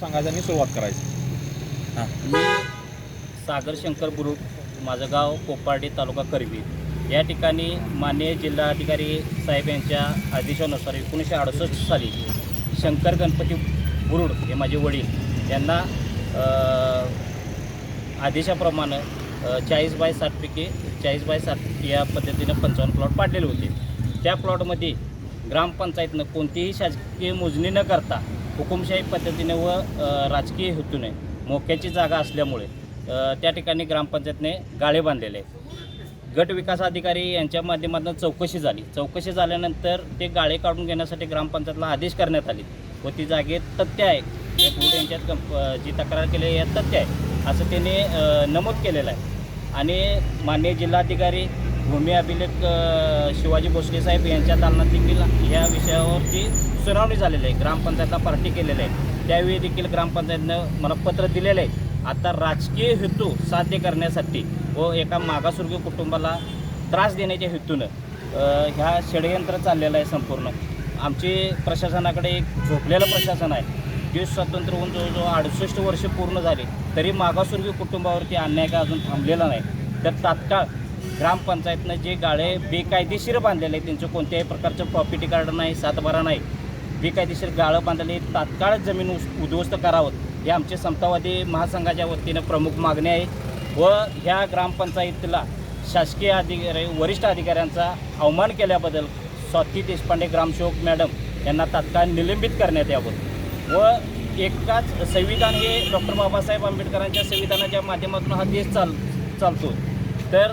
सांगायचं आणि सुरुवात करायची. हां. मी सागर शंकर ग्रुप माझं गाव कोपार्डी तालुका करवी. या ठिकाणी माननीय जिल्हाधिकारी साहेब यांच्या आदेशानुसार एकोणीसशे अडुसष्ट साली शंकर गणपती बुरुड हे माझे वडील यांना आदेशाप्रमाणे चाळीस बाय साठपैकी चाळीस बाय साठ या पद्धतीनं पंचावन्न प्लॉट पाडलेले होते. त्या प्लॉटमध्ये ग्रामपंचायतनं कोणतीही शासकीय मोजणी न करता हुकुमशाही पद्धतीने व राजकीय हेतूने मोक्याची जागा असल्यामुळे त्या ठिकाणी ग्रामपंचायतने गाळे बांधलेले गट विकास अधिकारी यांच्या माध्यमातून चौकशी झाली. चौकशी झाल्यानंतर ते गाळे काढून घेण्यासाठी ग्रामपंचायतला आदेश करण्यात आले. व ती जागेत तथ्य आहे. यांच्यात कंप जी तक्रार केली आहे यात तथ्य आहे. असं त्यांनी नमूद केलेलं आहे. आणि माननीय जिल्हाधिकारी भूमी अभिलेख शिवाजी भोसले साहेब यांच्या दालनात देखील या विषयावरती सुनावणी झालेली आहे. ग्रामपंचायतला पार्टी केलेलं आहे. त्यावेळी देखील ग्रामपंचायतनं मला पत्र दिलेलं आहे. आता राजकीय हेतू साध्य करण्यासाठी व एका मागासवर्गीय कुटुंबाला त्रास देण्याच्या हेतूनं ह्या षडयंत्र चाललेलं आहे संपूर्ण. आमचे प्रशासनाकडे एक झोपलेलं प्रशासन आहे. जे स्वातंत्र्य होऊन जवळजवळ अडुसष्ट वर्ष पूर्ण झाली तरी मागासवर्गीय कुटुंबावरती अन्याय काय अजून थांबलेला नाही. तर तात्काळ ग्रामपंचायतनं जे गाळे बेकायदेशीर बांधलेले आहेत त्यांचं कोणत्याही प्रकारचं प्रॉपर्टी कार्ड नाही सातबारा नाही. बेकायदेशीर गाळं बांधलेली तात्काळ जमीन उस- उद्ध्वस्त करावं. हे आमचे समतावादी महासंघाच्या वतीनं प्रमुख मागणी आहे. व ह्या ग्रामपंचायतीला शासकीय अधिकारी वरिष्ठ अधिकाऱ्यांचा अवमान केल्याबद्दल स्वाती देशपांडे ग्रामसेवक मॅडम यांना तात्काळ निलंबित करण्यात यावं. व एकाच संविधान हे डॉक्टर बाबासाहेब आंबेडकरांच्या संविधानाच्या माध्यमातून हा देश चाल चालतो तर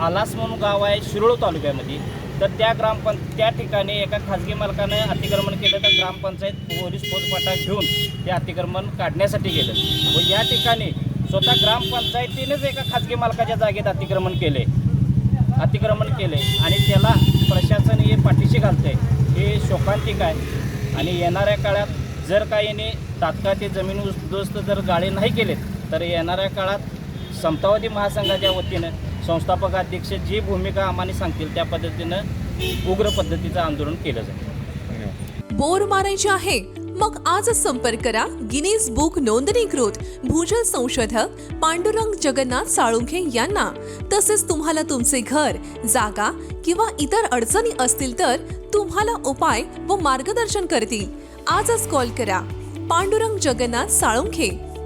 आलास म्हणून गाव आहे शिरोळ तालुक्यामध्ये. तर त्या ग्रामपं त्या ठिकाणी एका खाजगी मालकानं अतिक्रमण केलं तर ग्रामपंचायत पोलीस पोचपाटा घेऊन ते अतिक्रमण काढण्यासाठी गेलं. व या ठिकाणी स्वतः ग्रामपंचायतीनेच एका खाजगी मालकाच्या जागेत अतिक्रमण केले. अतिक्रमण केले आणि त्याला प्रशासन हे पाठीशी घालते हे शोकांतिक आहे. आणि येणाऱ्या काळात जर काहीने याने तात्काळ ते जमीन उद्ध्वस्त जर गाळे नाही केलेत तर येणाऱ्या काळात समतावादी महासंघाच्या वतीनं संस्थापक अध्यक्ष जी भूमिका आम्हाला सांगतील त्या पद्धतीनं उग्र पद्धतीचं आंदोलन केलं जाईल. बोर मारायचे आहे. मग आजच संपर्क करा. गिनीज बुक नोंदणीकृत भूजल संशोधक पांडुरंग जगन्नाथ साळुंखे यांना. तसेच तुम्हाला तुमचे घर जागा किंवा इतर अडचणी असतील तर तुम्हाला उपाय व मार्गदर्शन करतील. आजच कॉल करा. पांडुरंग जगन्नाथ साळुंखे.